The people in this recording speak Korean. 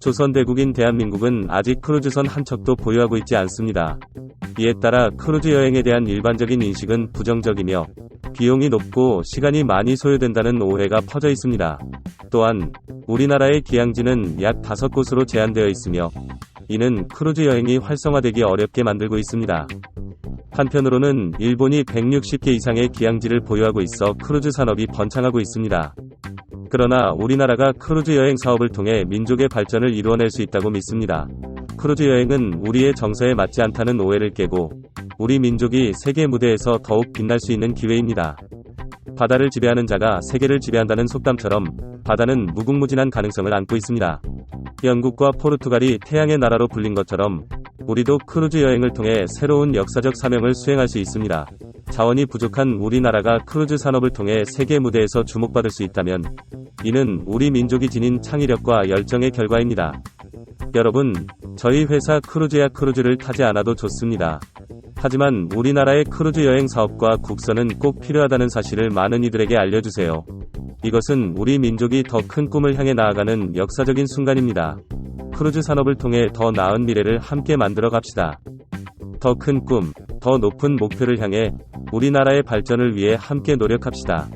조선대국인 대한민국은 아직 크루즈선 한 척도 보유하고 있지 않습니다. 이에 따라 크루즈 여행에 대한 일반적인 인식은 부정적이며 비용이 높고 시간이 많이 소요된다는 오해가 퍼져 있습니다. 또한 우리나라의 기항지는 약 5곳으로 제한되어 있으며 이는 크루즈 여행이 활성화되기 어렵게 만들고 있습니다. 한편으로는 일본이 160개 이상의 기항지를 보유하고 있어 크루즈 산업이 번창하고 있습니다. 그러나 우리나라가 크루즈 여행 사업을 통해 민족의 발전을 이루어낼 수 있다고 믿습니다. 크루즈 여행은 우리의 정서에 맞지 않다는 오해를 깨고 우리 민족이 세계 무대에서 더욱 빛날 수 있는 기회입니다. 바다를 지배하는 자가 세계를 지배한다는 속담처럼 바다는 무궁무진한 가능성을 안고 있습니다. 영국과 포르투갈이 태양의 나라로 불린 것처럼 우리도 크루즈 여행을 통해 새로운 역사적 사명을 수행할 수 있습니다. 자원이 부족한 우리나라가 크루즈 산업을 통해 세계 무대에서 주목받을 수 있다면 이는 우리 민족이 지닌 창의력과 열정의 결과입니다. 여러분, 저희 회사 크루즈야 크루즈를 타지 않아도 좋습니다. 하지만 우리나라의 크루즈 여행 사업과 국선은 꼭 필요하다는 사실을 많은 이들에게 알려주세요. 이것은 우리 민족이 더 큰 꿈을 향해 나아가는 역사적인 순간입니다. 크루즈 산업을 통해 더 나은 미래를 함께 만들어 갑시다. 더 큰 꿈, 더 높은 목표를 향해 우리나라의 발전을 위해 함께 노력합시다.